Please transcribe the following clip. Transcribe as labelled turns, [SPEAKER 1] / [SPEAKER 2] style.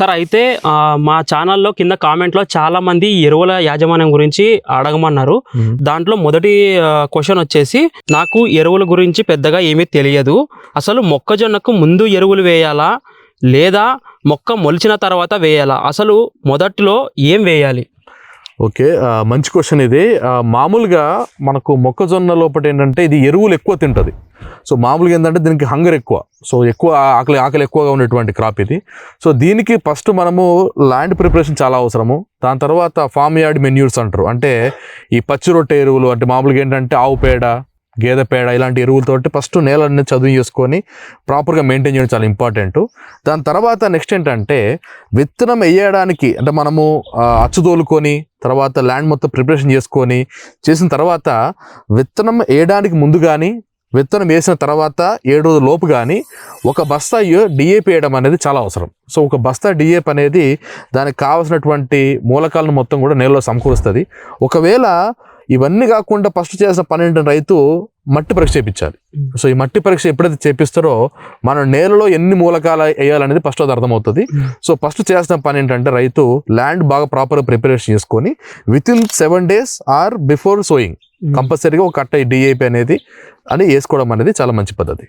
[SPEAKER 1] Sir అయితే మా ఛానల్లో కింద కామెంట్లో చాలా మంది ఎరువుల యాజమాన్యం గురించి అడగమన్నారు. దాంట్లో మొదటి క్వశ్చన్ వచ్చేసి నాకు ఎరువుల గురించి పెద్దగా ఏమీ తెలియదు. అసలు మొక్కజొన్నకు ముందు ఎరువులు వేయాలా? లేదా మొక్క మొలిచిన తర్వాత వేయాలా? అసలు మొదట్లో ఏం వేయాలి?
[SPEAKER 2] ఓకే మంచి క్వశ్చన్ ఇది. మామూలుగా మనకు మొక్కజొన్న లోపల ఏంటంటే ఇది ఎరువులు ఎక్కువ తింటుంది. సో మామూలుగా ఏంటంటే దీనికి హంగర్ ఎక్కువ. సో ఎక్కువ ఆకలి ఆకలి ఎక్కువగా ఉన్నటువంటి క్రాప్ ఇది. సో దీనికి ఫస్ట్ మనము ల్యాండ్ ప్రిపరేషన్ చాలా అవసరము. దాని తర్వాత ఫామ్ యార్డ్ మెన్యూర్స్ అంటారు. అంటే ఈ పచ్చి రొట్టె ఎరువులు అంటే మామూలుగా ఏంటంటే ఆవు పేడ గేదె పేడ ఇలాంటి ఎరువులతోటి ఫస్ట్ నేలన్నీ చదువు చేసుకొని ప్రాపర్గా మెయింటైన్ చేయడం చాలా ఇంపార్టెంట్ దాని తర్వాత నెక్స్ట్ ఏంటంటే విత్తనం వేయడానికి అంటే మనము అచ్చుదోలుకొని తర్వాత ల్యాండ్ మొత్తం ప్రిపరేషన్ చేసుకొని చేసిన తర్వాత విత్తనం వేయడానికి ముందు కానీ విత్తనం వేసిన తర్వాత ఏడు రోజుల లోపు కానీ ఒక బస్తా డిఏపి వేయడం అనేది చాలా అవసరం. సో ఒక బస్తా డిఏపి అనేది దానికి కావాల్సినటువంటి మూలకాలను మొత్తం కూడా నేలలో సమకూరుస్తుంది. ఒకవేళ ఇవన్నీ కాకుండా ఫస్ట్ చేసిన పని ఏంటంటే రైతు మట్టి పరీక్ష చేయించాలి. సో ఈ మట్టి పరీక్ష ఎప్పుడైతే చేపిస్తారో మన నేలలో ఎన్ని మూలకాలు వేయాలనేది ఫస్ట్ అది అర్థమవుతుంది. సో ఫస్ట్ చేసిన పని ఏంటంటే రైతు ల్యాండ్ బాగా ప్రాపర్ ప్రిపరేషన్ చేసుకొని within seven days or before sowing కంపల్సరీగా ఒక కట్ట డిఏపి అనేది అని వేసుకోవడం అనేది చాలా మంచి పద్ధతి.